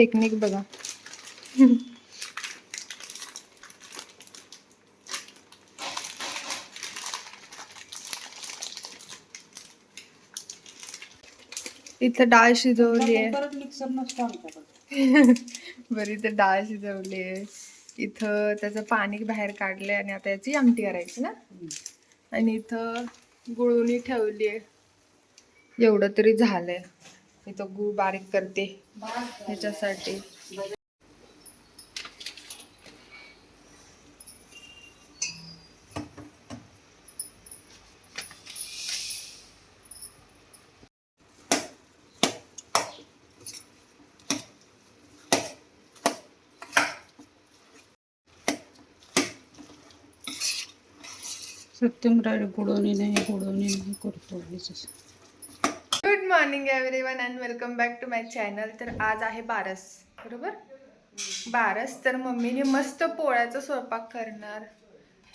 Technique बघा. इथं डाळ शिजवली आहे. बरी इथं डाळ शिजवली आहे. इथं त्याचं पाणी बाहेर काढलंय आणि आता याची आमटी करायची ना. आणि इथं गुळवणी ठेवली आहे. एवढं तरी झालंय. इथं गुळ बारीक करते ह्याच्यासाठी सत्यम राय बुडवणी नाही बुडवणी नाही करतो morning everyone and welcome back to my channel. तर आज आहे बारस बरोबर? बारस तर मम्मीने मस्त पोळ्याचा स्वयंपाक करणार.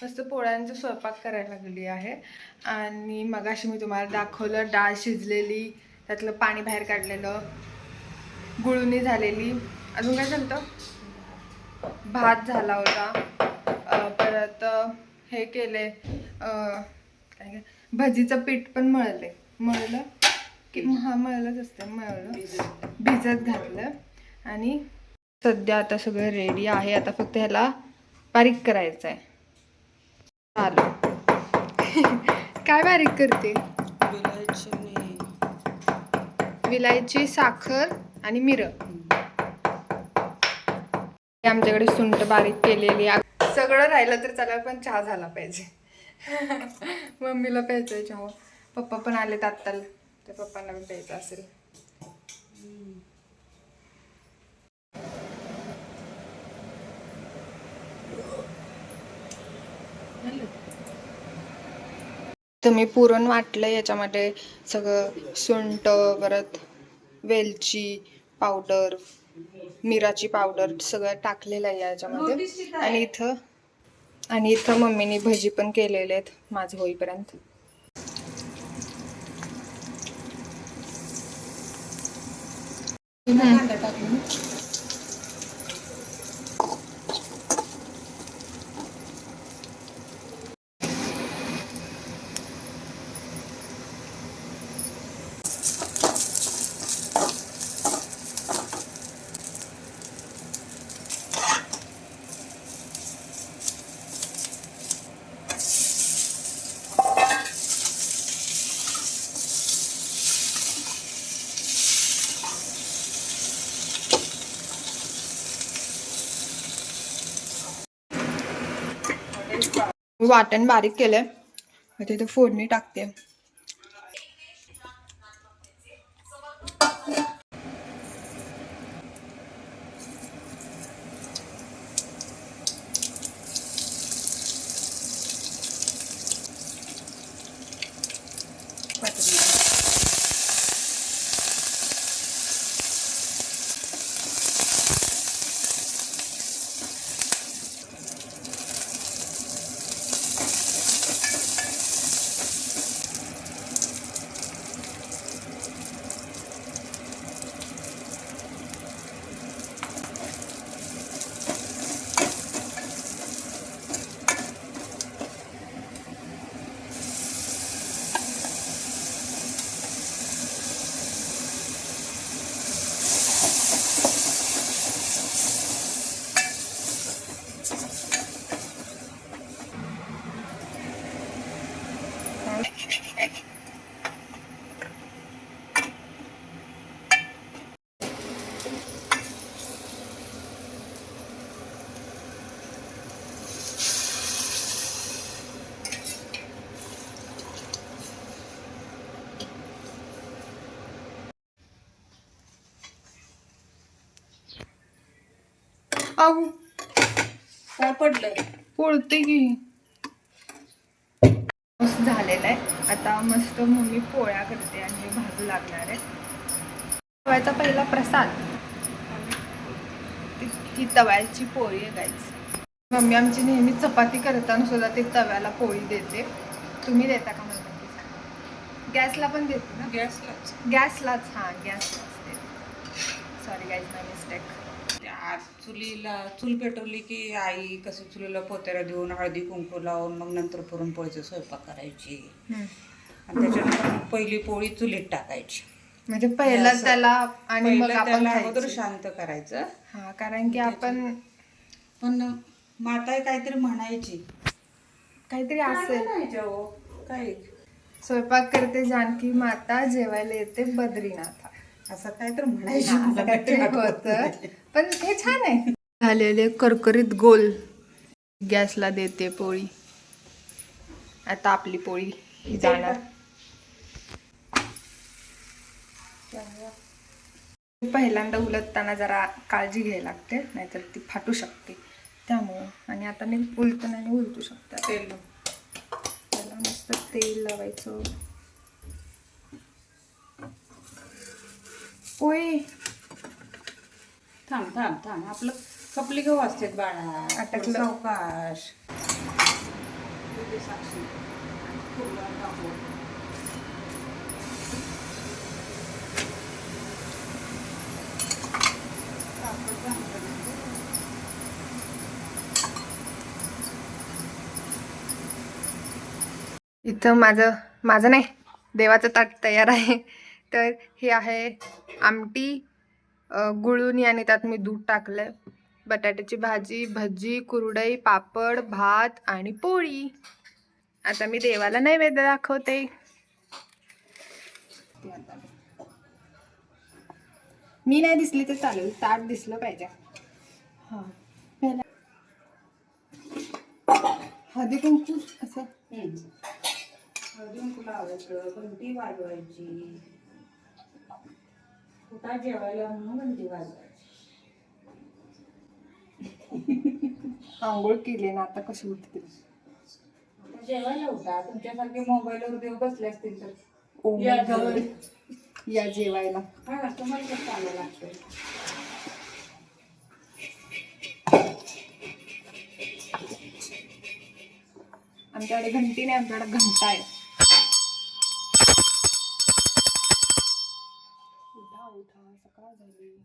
मस्त पोळ्यांचा स्वयंपाक करायला लागली आहे. आणि मगाशी मी तुम्हाला दाखवलं डाळ शिजलेली त्यातलं पाणी बाहेर काढलेलं गुळणी झालेली. अजून काय झालं भात झाला होता. परत हे केले काय काय भजीचं पीठ पण मळले. मळलं? की हा मळलंच असतं मळलं. भिजत घातलं. आणि सध्या आता सगळं रेडी आहे. आता फक्त ह्याला बारीक करायचं आहे चालू. काय बारीक करते? विलायची विलायची साखर आणि मिरं. आमच्याकडे सुंट बारीक केलेली सगळं राहिलं तर चला पण चहा झाला पाहिजे. मम्मीला प्यायचंय चहा. पप्पा पण आलेत आत्ता तर पप्पांना पण प्यायचं असेल तर मी पुरण वाटलं याच्यामध्ये सगळं सुंट परत वेलची पावडर मिराची पावडर सगळं टाकलेलं आहे याच्यामध्ये. आणि इथं आणि इथं मम्मीने भजी पण केलेले आहेत माझं होईपर्यंत. 嗯。वाटण बारीक केलंय. आता इथं फोडणी टाकते. अहो काय पडलं पोळते की. मस्त झालेलं आहे. आता मस्त मम्मी पोळ्या करते आणि भाजू लागणार आहे. तव्याचा पहिला प्रसाद. ती- ही तव्याची पोळी आहे गाईच मम्मी आमची नेहमी चपाती करताना सुद्धा ते तव्याला पोळी देते. तुम्ही देता का मला. गॅसला पण देते ना? गॅसलाच. गॅसलाच हां गॅसलाच देते. सॉरी गाईज माय मिस्टेक त्या चुलीला चूल पेटवली की आई कसं चुलीला पोत्याला देऊन हळदी कुंकू लावून मग नंतर पुरणपोळीचा स्वयंपाक करायची. आणि त्याच्यानंतर मग पहिली पोळी चुलीत टाकायची. म्हणजे पहिला असं. त्याला आणि मग पहिलं आपण त्याला अगोदर खायची. शांत करायचं. हा कारण की आपण पण माता काहीतरी म्हणायची. काहीतरी असेल. म्हणायच्या हो काय? स्वयंपाक करते जानकी माता जेवायला येते बद्रीनाथ. असं काहीतरी म्हणायची असं मला काहीतरी आठवत होतं नाही. पण हे छान आहे. झालेले करकरीत गोल. गॅसला देते पोळी. आता आपली पोळी ही जाणार. पहिल्यांदा उलटताना जरा काळजी घ्यायला लागते नाहीतर ती फाटू शकते. त्यामुळं. आणि आता मी उलटून आणि उलटू शकते. तेल त्याला मस्त तेल लावायचं. पोळी थांब थांब थांब आपलं कपली गहू असते बाळा अटकलं. सावकाश नाही. इथं माझं माझं नाही देवाचं ताट तयार आहे तर हे आहे आमटी अ, गुळुणी आणि त्यात मी दूध टाकलं बटाट्याची भाजी भजी कुरडई पापड भात आणि पोळी. आता मी देवाला नैवेद्य दाखवते. मी नाही दिसली तर चालेल. ताट दिसलं पाहिजे. हां. पहिला हळदी कुंकू? असं हम्म. हळदी कुंकू लावायचं घंटी वाजवायची कुठं जेवायला म्हणून घंटी वाजवायची आंघोळ केली ना आता कशी उठते आता जेवायला उठा तुमच्यासारखे मोबाईलवर देव बसले असतील तर. ओ या. God. या जेवायला. हा तुम्हाला कसं चांगलं लागतं आमच्याकडे घंटी नाही आमच्याकडे घंटा आहे. उठा उठा सकाळ झाली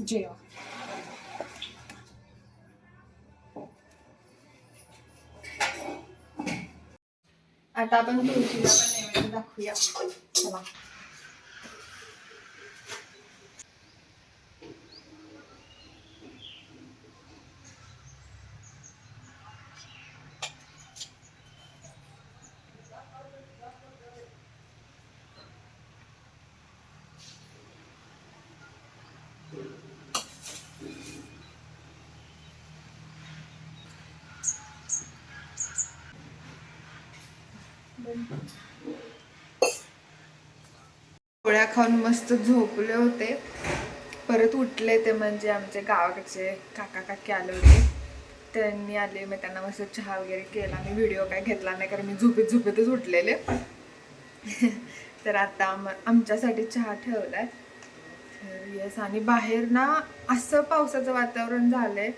जेवा आता आपण तुळशीला पण नैवेद्य दाखवूया चला पोळ्या खाऊन मस्त झोपले होते. परत उठले ते म्हणजे आमचे गावाकडचे काका काकी आले होते. त्यांनी आले मग त्यांना मस्त चहा वगैरे केला. मी व्हिडिओ काय घेतला नाही कारण मी झोपेत झोपेतच उठलेले. तर आता आम आमच्यासाठी चहा ठेवलाय. तर येस आणि बाहेर ना असं पावसाचं वातावरण झालंय.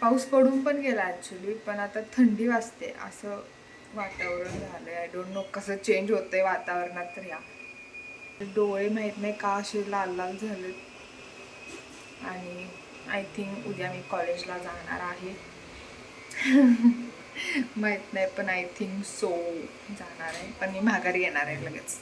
पाऊस पडून पण गेला ॲक्च्युली पण आता थंडी वाजते. असं वातावरण झालंय. आय डोंट नो कसं चेंज होतंय वातावरणात तर या. डोळे माहीत नाही का असे लाल लाल झाले आणि आय थिंक उद्या मी कॉलेजला जाणार आहे. माहीत नाही पण आय थिंक सो जाणार आहे. पण मी माघारी येणार आहे लगेच.